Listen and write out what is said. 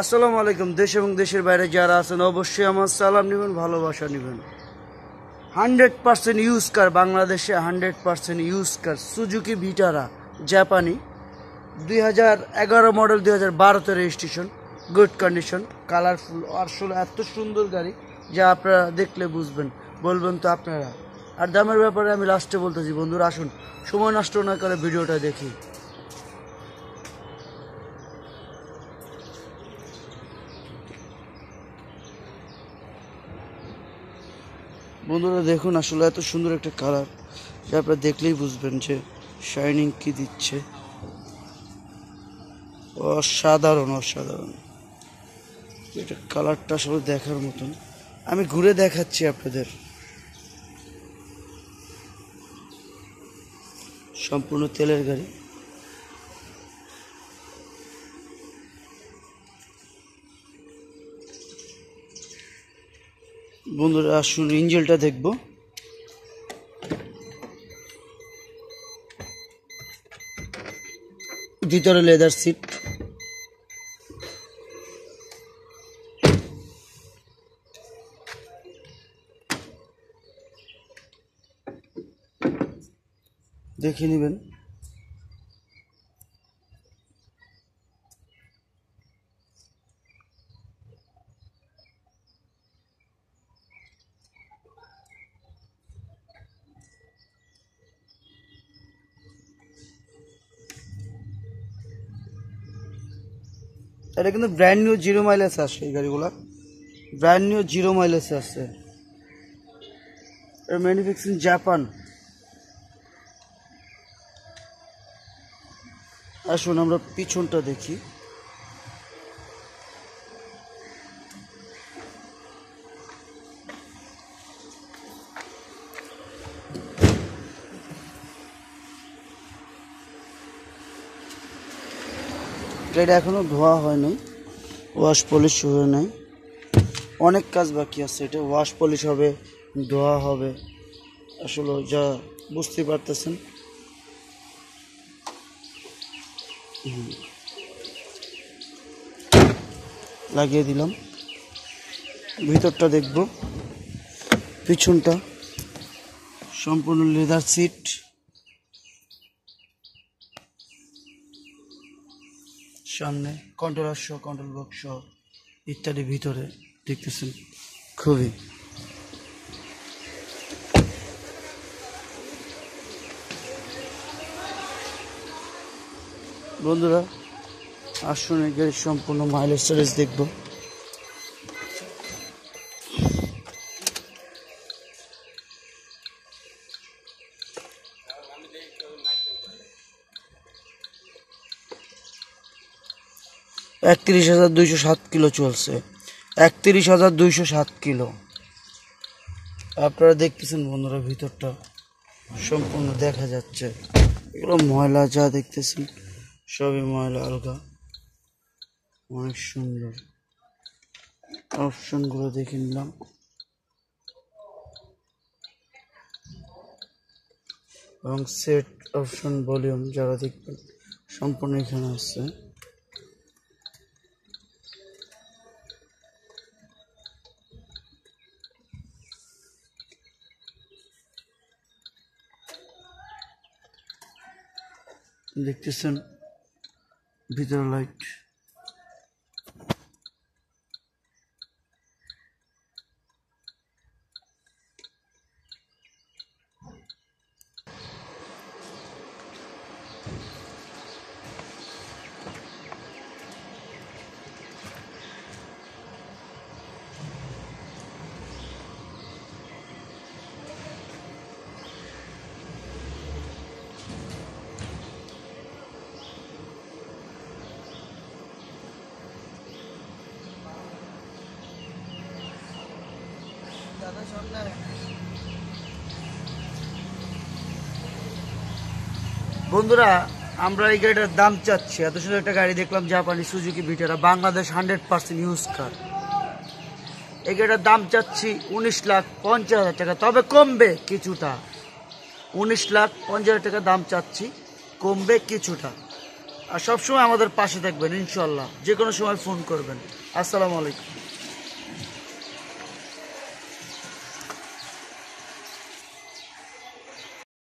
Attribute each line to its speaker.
Speaker 1: আসসালামু আলাইকুম, দেশ এবং দেশের বাইরে যারা আছেন, অবশ্যই আমার সালাম নেবেন, ভালোবাসা নেবেন। হান্ড্রেড পার্সেন্ট ইউজ কার বাংলাদেশে hundred percent use car Suzuki Vitara জাপানি দুই হাজার এগারো মডেল দুই হাজার বারোতে রেজিস্ট্রেশন গুড কন্ডিশন কালারফুল আসলে এত সুন্দর গাড়ি, যা আপনারা দেখলে বুঝবেন, বলবেন তো আপনারা। আর দামের ব্যাপারে আমি লাস্টে বলতেছি, বন্ধুরা, আসুন, সময় নষ্ট না করে ভিডিওটা দেখি। বন্ধুরা, দেখুন আসলে এত সুন্দর একটা কালার যা আপনারা দেখলেই বুঝবেন যে শাইনিং কি দিচ্ছে। অসাধারণ অসাধারণ। এটা কালারটা আসলে দেখার মতন। আমি ঘুরে দেখাচ্ছি আপনাদের। সম্পূর্ণ তেলের গাড়ি। বন্ধুরা আসুন ইঞ্জেলটা দেখব। ভিতরে লেদার সিট দেখে নেবেন। এটা কিন্তু ব্র্যান্ড নিউ জিরো মাইলেজ আসছে এই গাড়িগুলো। ব্র্যান্ড নিউ জিরো মাইলেজ আসছে এটা ম্যানুফ্যাকচারিং জাপান আসুন আমরা পিছনটা দেখি। এটা এখনও ধোয়া হয়নি ওয়াশ পলিশ হয়ে নাই। অনেক কাজ বাকি আছে, এটা ওয়াশ পলিশ হবে, ধোয়া হবে। আসলে যা বুঝতে পারতেছেন। লাগিয়ে দিলাম। ভিতরটা দেখব। পিছনটা, সম্পূর্ণ লেদার সিট সামনে কন্ট্রোলার সহ, কন্ট্রোল বক্স ইত্যাদি ভিতরে দেখতেছেন। খুবই। বন্ধুরা, আসুন গেলে সম্পূর্ণ মাইলেজ সার্ভিস দেখব। একত্রিশ হাজার দুইশো সাত কিলো চলছে। একত্রিশ হাজার দুইশো সাত কিলো। আপনারা দেখতেছেন বন্ধুরা, ভিতরটা সম্পূর্ণ দেখা যাচ্ছে। এগুলো ময়লা যা দেখতেছেন, সবই ময়লা, আলগা। অনেক সুন্দর। অপশনগুলো দেখে নিলাম। এবং সেট অপশন ভলিউম যারা দেখবেন, সম্পূর্ণ এখানে আছে। দেখতেছেন ভিতরে লাইট বন্ধুরা, আমরা এই গাড়িটার দাম চাচ্ছি। এত সুন্দর একটা গাড়ি দেখলাম, জাপানি Suzuki Vitara. Bangladesh hundred percent use car এই গাড়িটার দাম চাচ্ছি উনিশ লাখ পঞ্চাশ হাজার টাকা। তবে কমবে কিছুটা। উনিশ লাখ পঞ্চাশ হাজার টাকা দাম চাচ্ছি, কমবে কিছুটা। আর সবসময় আমাদের পাশে থাকবেন, ইনশাল্লাহ। যে কোনো সময় ফোন করবেন। আসসালামু আলাইকুম।